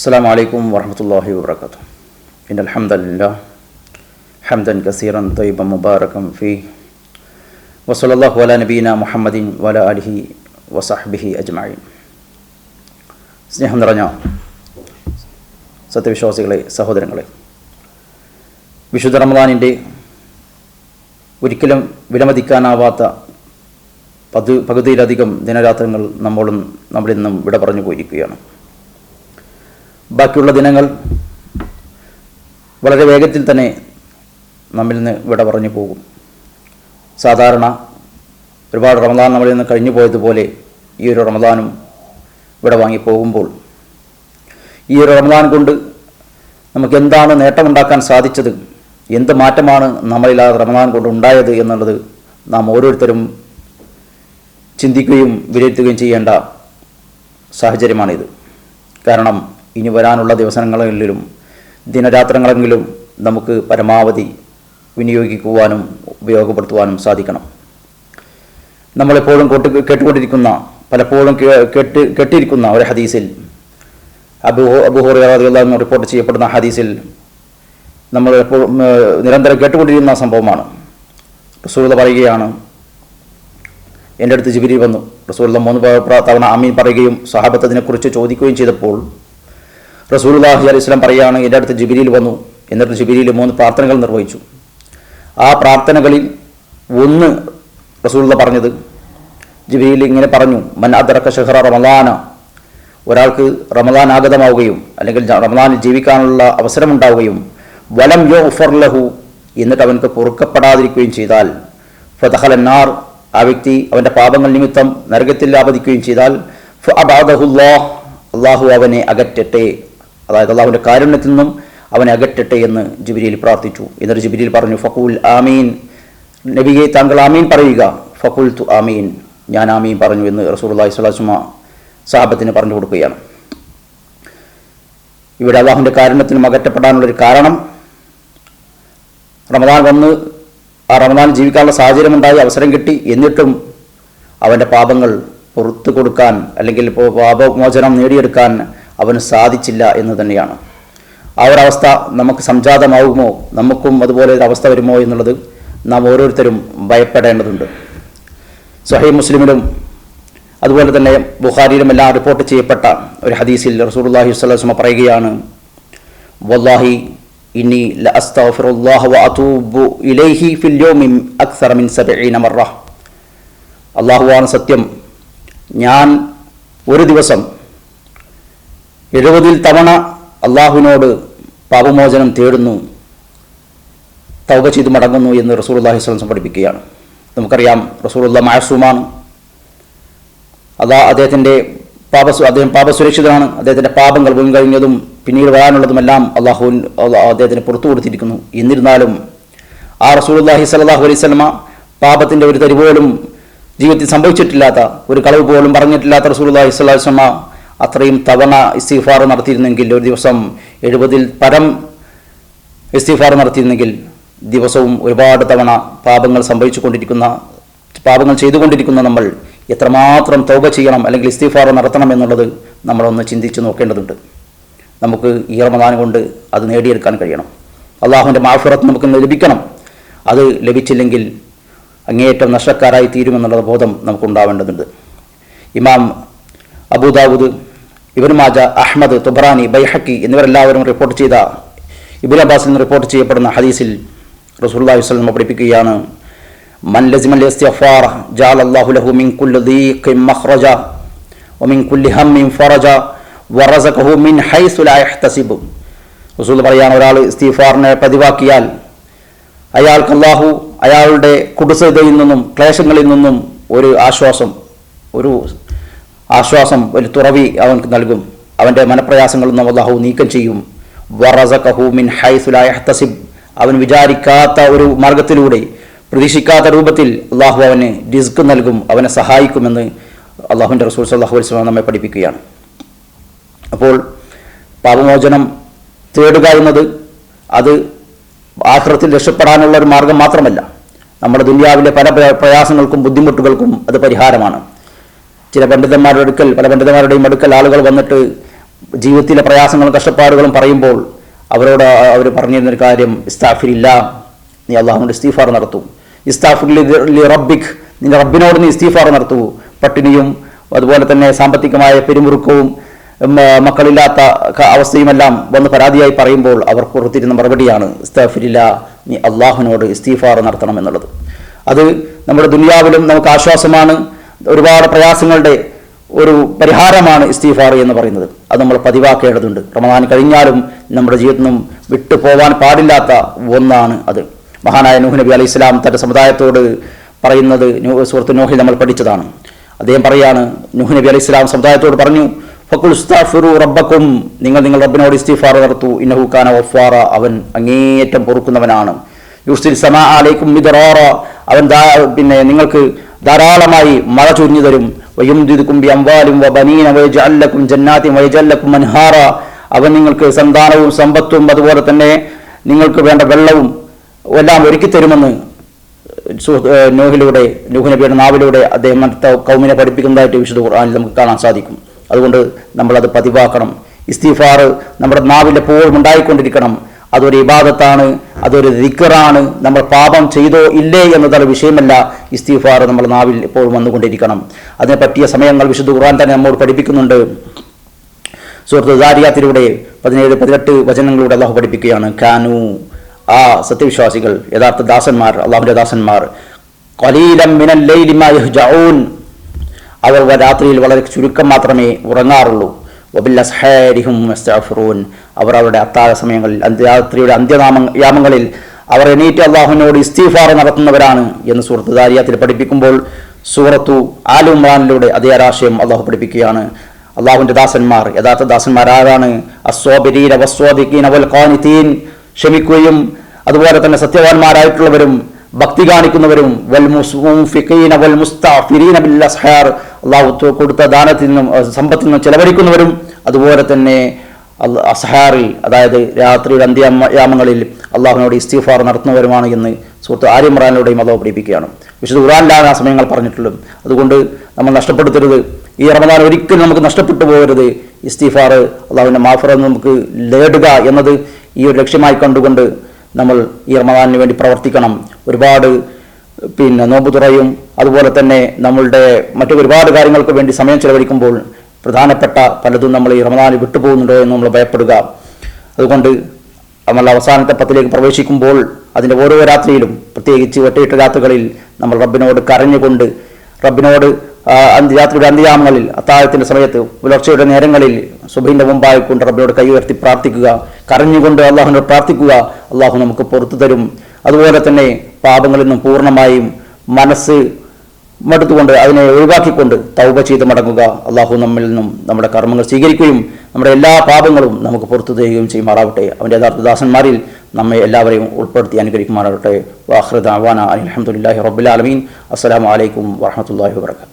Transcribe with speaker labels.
Speaker 1: السلام عليكم ورحمة الله وبركاته إن الحمد لله حمدا كثيرا طيبا مباركا فيه وصلى الله على نبينا محمد وعلى آله وصحبه أجمعين സ്നേഹം നിറഞ്ഞ സത്യവിശ്വാസികളെ സഹോദരങ്ങളെ വിശുദ്ധ റമദാനിൻ്റെ ഒരിക്കലും വിലമതിക്കാനാവാത്ത പതു പകുതിയിലധികം ദിനരാത്രങ്ങൾ നമ്മളും നമ്മളിൽ നിന്നും വിട പറഞ്ഞു പോയിരിക്കുകയാണ് ബാക്കിയുള്ള ദിനങ്ങൾ വളരെ വേഗത്തിൽ തന്നെ നമ്മിൽ നിന്ന് വിട പറഞ്ഞു പോകും. സാധാരണ ഒരുപാട് റമദാൻ നമ്മളിൽ നിന്ന് കഴിഞ്ഞു പോയതുപോലെ ഈ ഒരു റമദാനും വിട വാങ്ങി പോകുമ്പോൾ ഈ ഒരു റമദാൻ കൊണ്ട് നമുക്ക് എന്താണ് നേട്ടമുണ്ടാക്കാൻ സാധിച്ചത്? എന്ത് മാറ്റമാണ് നമ്മളിൽ ആ റമദാൻ കൊണ്ട് ഉണ്ടായത് എന്നുള്ളത് നാം ഓരോരുത്തരും ചിന്തിക്കുകയും വിലയിരുത്തുകയും ചെയ്യേണ്ട സാഹചര്യമാണിത്. കാരണം ഇനി വരാനുള്ള ദിവസങ്ങളിലും ദിനരാത്രങ്ങളെങ്കിലും നമുക്ക് പരമാവധി വിനിയോഗിക്കുവാനും ഉപയോഗപ്പെടുത്തുവാനും സാധിക്കണം. നമ്മളെപ്പോഴും കൊട്ട് കേട്ടുകൊണ്ടിരിക്കുന്ന പലപ്പോഴും കേട്ട് കേട്ടിരിക്കുന്ന ഒരു ഹദീസിൽ അബു അബുഹുറിയാന്ന് റിപ്പോർട്ട് ചെയ്യപ്പെടുന്ന ഹദീസിൽ നമ്മൾ എപ്പോഴും നിരന്തരം കേട്ടുകൊണ്ടിരിക്കുന്ന സംഭവമാണ്. റസൂലത പറയുകയാണ് എന്റെ അടുത്ത് ജിബിരി വന്നു. റസൂലത മൂന്ന് തവണ ആമീൻ പറയുകയും സഹാബത്ത് അതിനെക്കുറിച്ച് ചോദിക്കുകയും ചെയ്തപ്പോൾ റസൂലുള്ളാഹി അലൈഹി സ്വലം പറയുകയാണ് എന്റെ അടുത്ത് ജിബിരിയിൽ വന്നു. എന്നിട്ട് ജിബിരിയിൽ മൂന്ന് പ്രാർത്ഥനകൾ നിർവഹിച്ചു. ആ പ്രാർത്ഥനകളിൽ ഒന്ന് റസൂലുള്ള പറഞ്ഞത് ജിബിരിയിൽ ഇങ്ങനെ പറഞ്ഞു മൻ അദറക്ക ഷഹറ റമദാന ഒരാൾക്ക് റമദാൻ ആഗതമാവുകയും അല്ലെങ്കിൽ റമദാനിൽ ജീവിക്കാനുള്ള അവസരമുണ്ടാവുകയും വലം യോ ഉഫർ ലഹു എന്നിട്ട് അവൻക്ക് പൊറുക്കപ്പെടാതിരിക്കുകയും ചെയ്താൽ ഫതഹലന്നാർ ആ വ്യക്തി അവന്റെ പാപങ്ങൾ നിമിത്തം നരകത്തിൽ ആപതിക്കുകയും ചെയ്താൽ അള്ളാഹു അവനെ അകറ്റട്ടെ. അതായത് അള്ളാഹുവിന്റെ കാരുണ്യത്തിൽ നിന്നും അവനെ അകറ്റട്ടെ എന്ന് ജിബിരിയിൽ പ്രാർത്ഥിച്ചു. എന്നിട്ട് ജിബിരിയിൽ പറഞ്ഞു ഫക്കുൽ ആമീൻ. നബിയെ താങ്കൾ ആമീൻ പറയുക. ഫക്കുൽ തു ആമീൻ. ഞാൻ ആമീൻ പറഞ്ഞു എന്ന് റസൂലുള്ളാഹി സ്വലാസ്മ സാഹബത്തിന് പറഞ്ഞു കൊടുക്കുകയാണ്. ഇവിടെ അള്ളാഹുവിന്റെ കാരുണ്യത്തിനും അകറ്റപ്പെടാനുള്ളൊരു കാരണം റമദാൻ വന്ന് ആ റമദാൻ ജീവിക്കാനുള്ള സാഹചര്യമുണ്ടായി അവസരം കിട്ടി. എന്നിട്ടും അവന്റെ പാപങ്ങൾ പുറത്തു കൊടുക്കാൻ അല്ലെങ്കിൽ ഇപ്പോൾ പാപമോചനം നേടിയെടുക്കാൻ അവന് സാധിച്ചില്ല എന്ന് തന്നെയാണ്. ആ ഒരവസ്ഥ നമുക്ക് സംജാതമാകുമോ നമുക്കും അതുപോലെ ഒരു അവസ്ഥ വരുമോ എന്നുള്ളത് നാം ഓരോരുത്തരും ഭയപ്പെടേണ്ടതുണ്ട്. സൊഹൈ മുസ്ലിമിലും അതുപോലെ തന്നെ ബുഖാരിയിലും എല്ലാം റിപ്പോർട്ട് ചെയ്യപ്പെട്ട ഒരു ഹദീസിൽ റസൂലുള്ളാഹി വസ്ലമ പറയുകയാണ് വല്ലാഹി ഇനി ഇലൈഹി ഫിൽ അക്സറ മിൻ 70 മറ അല്ലാഹുവാണ് സത്യം. ഞാൻ ഒരു ദിവസം എഴുപതിൽ തവണ അള്ളാഹുവിനോട് പാപമോചനം തേടുന്നു തൗക ചെയ്ത് മടങ്ങുന്നു എന്ന് റസൂലുള്ളാഹി അള്ളാഹി വസല്ലം പഠിപ്പിക്കുകയാണ്. നമുക്കറിയാം റസൂലുള്ള മാസൂമാണ് അതാ അദ്ദേഹത്തിന്റെ പാപ അദ്ദേഹം പാപസുരക്ഷിതനാണ്. അദ്ദേഹത്തിന്റെ പാപങ്ങൾ മുൻകഴിഞ്ഞതും പിന്നീട് വരാനുള്ളതുമെല്ലാം അള്ളാഹു അദ്ദേഹത്തിന് പുറത്തു കൊടുത്തിരിക്കുന്നു. എന്നിരുന്നാലും ആ റസൂലുള്ളാഹി സലാഹു അലൈഹി സ്വലമ പാപത്തിന്റെ ഒരു തരി പോലും ജീവിതത്തിൽ സംഭവിച്ചിട്ടില്ലാത്ത ഒരു കളവ് പോലും പറഞ്ഞിട്ടില്ലാത്ത റസൂലുള്ളാഹി സ്വലാഹു വസല്ലമ അത്രയും തവണ ഇസ്തിഫാർ നടത്തിയിരുന്നെങ്കിൽ ഒരു ദിവസം എഴുപതിൽ പരം ഇസ്തിഫാർ നടത്തിയിരുന്നെങ്കിൽ ദിവസവും ഒരുപാട് തവണ പാപങ്ങൾ സംഭവിച്ചു കൊണ്ടിരിക്കുന്ന പാപങ്ങൾ ചെയ്തുകൊണ്ടിരിക്കുന്ന നമ്മൾ എത്രമാത്രം തൗബ ചെയ്യണം അല്ലെങ്കിൽ ഇസ്തിഫാർ നടത്തണം എന്നുള്ളത് നമ്മളൊന്ന് ചിന്തിച്ച് നോക്കേണ്ടതുണ്ട്. നമുക്ക് ഈ റമദാൻ കൊണ്ട് അത് നേടിയെടുക്കാൻ കഴിയണം. അള്ളാഹുവിന്റെ മാഫിറത്ത് നമുക്ക് ലഭിക്കണം. അത് ലഭിച്ചില്ലെങ്കിൽ അങ്ങേയറ്റം നഷ്ടക്കാരായി തീരുമെന്നുള്ള ബോധം നമുക്കുണ്ടാവേണ്ടതുണ്ട്. ഇമാം Abu Dawud Ibn Majah Ahmad Tabarani Bayhaqi എന്നിവരെല്ലാവരും report ചെയ്ത ഇബിൻ അബ്ബാസിൽ നിന്ന് റിപ്പോർട്ട് ചെയ്യപ്പെടുന്ന ഹദീസിൽ റസൂലുള്ളാഹി വസല്ലം പഠിപ്പിക്കുകയാണ് മൻ ലസിമൽ ഇസ്തിഗ്ഫാർ അല്ലാഹു ലഹു മിൻ കുല്ലി ദീഖിൻ മഖ്റജ വമിൻ കുല്ലി ഹമ്മിൻ ഫറജ വറസഖഹു മിൻ ഹൈസു ലാ യഹ്തസിബ്. റസൂൽ പറയാണ് ഒരാൾ ഇസ്തിഗ്ഫാറിനെ പതിവാക്കിയാൽ അയാൾക്ക് അള്ളാഹു അയാളുടെ കുടുസതയിൽ നിന്നും ക്ലേശങ്ങളിൽ നിന്നും ഒരു ആശ്വാസം ഒരു ആശ്വാസം ഒരു തുറവി അവൻക്ക് നൽകും. അവന്റെ മനപ്രയാസങ്ങളിൽ നിന്നും അള്ളാഹു നീക്കം ചെയ്യും. വറസഖഹു മിൻ ഹൈസു ലാ അവൻ വിചാരിക്കാത്ത ഒരു മാർഗത്തിലൂടെ പ്രതീക്ഷിക്കാത്ത രൂപത്തിൽ അള്ളാഹു അവന് റിസ്ക് നൽകും അവനെ സഹായിക്കുമെന്ന് അള്ളാഹുവിന്റെ റസൂൽ സല്ലാഹു വസല്ലം നമ്മെ പഠിപ്പിക്കുകയാണ്. അപ്പോൾ പാപമോചനം തേടുക എന്നത് അത് ആഹ്റത്തിൽ രക്ഷപ്പെടാനുള്ള ഒരു മാർഗം മാത്രമല്ല. നമ്മുടെ ദുനിയാവിലെ പല പ്ര- പ്രയാസങ്ങൾക്കും ബുദ്ധിമുട്ടുകൾക്കും അത് പരിഹാരമാണ്. ചില പണ്ഡിതന്മാരുടെ അടുക്കൽ പല പണ്ഡിതന്മാരുടെയും അടുക്കൽ ആളുകൾ വന്നിട്ട് ജീവിതത്തിലെ പ്രയാസങ്ങളും കഷ്ടപ്പാടുകളും പറയുമ്പോൾ അവരോട് അവർ പറഞ്ഞിരുന്നൊരു കാര്യം ഇസ്താഫിരില്ല നീ അള്ളാഹുവിന്റെ ഇസ്തീഫാർ നടത്തും. ഇസ്താഫിൽ റബ്ബിക് നിന്റെ റബ്ബിനോട് നീ ഇസ്തീഫാർ നടത്തൂ. പട്ടിണിയും അതുപോലെ തന്നെ സാമ്പത്തികമായ പെരുമുറുക്കവും മക്കളില്ലാത്ത അവസ്ഥയുമെല്ലാം വന്ന് പരാതിയായി പറയുമ്പോൾ അവർ കൊടുത്തിരുന്ന മറുപടിയാണ് ഇസ്താഫിലില്ല നീ അള്ളാഹുവിനോട് ഇസ്തീഫാർ നടത്തണം എന്നുള്ളത്. അത് നമ്മുടെ ദുനിയാവിലും നമുക്ക് ആശ്വാസമാണ്. ഒരുപാട് പ്രയാസങ്ങളുടെ ഒരു പരിഹാരമാണ് ഇസ്തീഫാർ എന്ന് പറയുന്നത്. അത് നമ്മൾ പതിവാക്കേണ്ടതുണ്ട്. റമദാൻ കഴിഞ്ഞാലും നമ്മുടെ ജീവിതത്തിൽ നിന്നും വിട്ടു പോകാൻ പാടില്ലാത്ത ഒന്നാണ് അത്. മഹാനായ നൂഹ് നബി അലൈഹി ഇസ്ലാം തന്റെ സമുദായത്തോട് പറയുന്നത് സുഹൃത്ത് നോഹിൽ നമ്മൾ പഠിച്ചതാണ്. അദ്ദേഹം പറയാണ് നൂഹ് നബി അലൈഹി ഇസ്ലാം സമുദായത്തോട് പറഞ്ഞു ഫക്കുൽ ഇസ്താഫിറു റബ്ബക്കും നിങ്ങൾ നിങ്ങൾ റബ്ബിനോട് ഇസ്തിഫാർ നടത്തു ഇന്നഹു കാന വഫാറ അവൻ അങ്ങേയറ്റം പൊറുക്കുന്നവനാണ്. യുസ്തിൽ സമാ അലൈക്കും മിതറോറ അവൻ പിന്നെ നിങ്ങൾക്ക് ധാരാളമായി മഴ ചൊരിഞ്ഞു തരും. വയുംദിദുക്കും ബി അംവാലും വബനീന വൈജല്ലക്കും ജന്നാത്തിൻ വൈജല്ലക്കും മൻഹാറ. അവൻ നിങ്ങൾക്ക് സന്താനവും സമ്പത്തും അതുപോലെ തന്നെ നിങ്ങൾക്ക് വേണ്ട വെള്ളവും എല്ലാം ഒരുക്കി തരുമെന്ന് നോഹിലൂടെ നൂഹ് നബിയുടെ നാവിലൂടെ അദ്ദേഹം കൗമിനെ പഠിപ്പിക്കുന്നതായിട്ട് വിശുദ്ധ ഖുർആാനിൽ നമുക്ക് കാണാൻ സാധിക്കും. അതുകൊണ്ട് നമ്മളത് പതിവാക്കണം. ഇസ്തിഫാർ നമ്മുടെ നാവിൽ എപ്പോഴും ഉണ്ടായിക്കൊണ്ടിരിക്കണം. അതൊരു ഇബാദത്താണ്. അതൊരു ദിക്കറാണ് നമ്മൾ പാപം ചെയ്തോ ഇല്ലേ എന്നതൊരു വിഷയമല്ല ഇസ്തിഫാർ നമ്മൾ നാവിൽ എപ്പോഴും വന്നുകൊണ്ടിരിക്കണം. അതിനെ പറ്റിയ സമയങ്ങൾ വിശുദ്ധ ഖുർആൻ തന്നെ നമ്മോട് പഠിപ്പിക്കുന്നുണ്ട്. സുഹൃത്ത് ദാരിയാത്തിലൂടെ പതിനേഴ് പതിനെട്ട് വചനങ്ങളിലൂടെ അള്ളാഹു പഠിപ്പിക്കുകയാണ്. കാനു. ആ സത്യവിശ്വാസികൾ യഥാർത്ഥ ദാസന്മാർ അള്ളാഹുവിന്റെ ദാസന്മാർ. ഖലീലം മിനൽ അവർ രാത്രിയിൽ വളരെ ചുരുക്കം മാത്രമേ ഉറങ്ങാറുള്ളൂ. വബിൽ അസ്ഹാരിഹും യസ്തഗ്ഫിറൂൻ അവർ അവരുടെ അത്താഴ സമയങ്ങളിൽ അന്ത്യരാത്രിയുടെ അന്ത്യനാമ യാമങ്ങളിൽ അവർ എണീറ്റ് അള്ളാഹുവിനോട് ഇസ്തീഫാർ നടത്തുന്നവരാണ് എന്ന് സുഹൃത്ത് ദാരിയാത്തിൽ പഠിപ്പിക്കുമ്പോൾ സൂറത്തു ആലു ഇമ്രാനിലൂടെ അതേ ആരാശയം അള്ളാഹു പഠിപ്പിക്കുകയാണ്. അള്ളാഹുവിന്റെ ദാസന്മാർ യഥാർത്ഥ ദാസന്മാർ ആരാണ് അസ്വാബിരീൻ അവസ്വാദിക്കീൻ അവൽ ഖാനിത്തീൻ ക്ഷമിക്കുകയും അതുപോലെ തന്നെ സത്യവാന്മാരായിട്ടുള്ളവരും ഭക്തി കാണിക്കുന്നവരും വൽ മുസ്ഫിഖീന അവൽ മുസ്തഫിരീന അബിൽ അസ്ഹാർ അള്ളാഹു കൊടുത്ത ദാനത്തിൽ നിന്നും സമ്പത്തിൽ നിന്നും ചെലവഴിക്കുന്നവരും അതുപോലെ തന്നെ അസഹാറിൽ അതായത് രാത്രിയുടെ അന്ത്യയാമങ്ങളിൽ അള്ളാഹുവിനോട് ഇസ്തിഫാർ നടത്തുന്നവരുമാണ് എന്ന് സുഹൃത്ത് ആര്യമറാനിലൂടെയും അള്ളാഹു പഠിപ്പിക്കുകയാണ്. വിശുദ്ധ ഖുറാനിലാണ് ആ സമയങ്ങൾ പറഞ്ഞിട്ടുള്ളത്. അതുകൊണ്ട് നമ്മൾ നഷ്ടപ്പെടുത്തരുത്. ഈ റമദാൻ ഒരിക്കലും നമുക്ക് നഷ്ടപ്പെട്ടു പോകരുത്. ഇസ്തിഫാർ അള്ളാഹുവിന്റെ മാഫറ നമുക്ക് നേടുക എന്നത് ഈ ഒരു ലക്ഷ്യമായി കണ്ടുകൊണ്ട് നമ്മൾ ഈ റമദാനിന് വേണ്ടി പ്രവർത്തിക്കണം. ഒരുപാട് പിന്നെ നോമ്പ് തുറയും. അതുപോലെ തന്നെ നമ്മളുടെ മറ്റു ഒരുപാട് കാര്യങ്ങൾക്ക് വേണ്ടി സമയം ചെലവഴിക്കുമ്പോൾ പ്രധാനപ്പെട്ട പലതും നമ്മൾ ഈ റമദാനിൽ വിട്ടുപോകുന്നുണ്ടോ എന്ന് നമ്മൾ ഭയപ്പെടുക. അതുകൊണ്ട് നമ്മൾ അവസാനത്തെ പത്തിലേക്ക് പ്രവേശിക്കുമ്പോൾ അതിന്റെ ഓരോ രാത്രിയിലും പ്രത്യേകിച്ച് ഒറ്റയിട്ട രാത്രികളിൽ നമ്മൾ റബ്ബിനോട് കരഞ്ഞുകൊണ്ട് റബ്ബിനോട് അന്ത്യ രാത്രിയുടെ അന്ത്യയാമങ്ങളിൽ അത്താഴത്തിന്റെ സമയത്ത് പുലർച്ചയുടെ നേരങ്ങളിൽ സുബൈന്റെ മുമ്പായി കൊണ്ട് റബ്ബിനോട് കൈ ഉയർത്തി പ്രാർത്ഥിക്കുക. കരഞ്ഞുകൊണ്ട് അള്ളാഹുനോട് പ്രാർത്ഥിക്കുക. അള്ളാഹു നമുക്ക് പുറത്തു തരും. അതുപോലെ തന്നെ പാപങ്ങളിൽ നിന്നും പൂർണമായും മനസ്സ് മടുത്തുകൊണ്ട് അതിനെ ഒഴിവാക്കിക്കൊണ്ട് തൗബ ചെയ്ത് മടങ്ങുക. അള്ളാഹു നമ്മിൽ നിന്നും നമ്മുടെ കർമ്മങ്ങൾ സ്വീകരിക്കുകയും നമ്മുടെ എല്ലാ പാപങ്ങളും നമുക്ക് പുറത്തു തരികയും ചെയ്യുമാറാവട്ടെ. അവന്റെ യഥാർത്ഥ ദാസന്മാരിൽ നമ്മെ എല്ലാവരെയും ഉൾപ്പെടുത്തി അനുഗ്രഹിക്കുമാറാവട്ടെ. വാഹൃദ് അവാന അലഹമുല്ലാഹി റബുലാലമീൻ അസ്സലാമു അലൈക്കും വാഹമത്തല്ലാഹി വാബർക്കാത്തു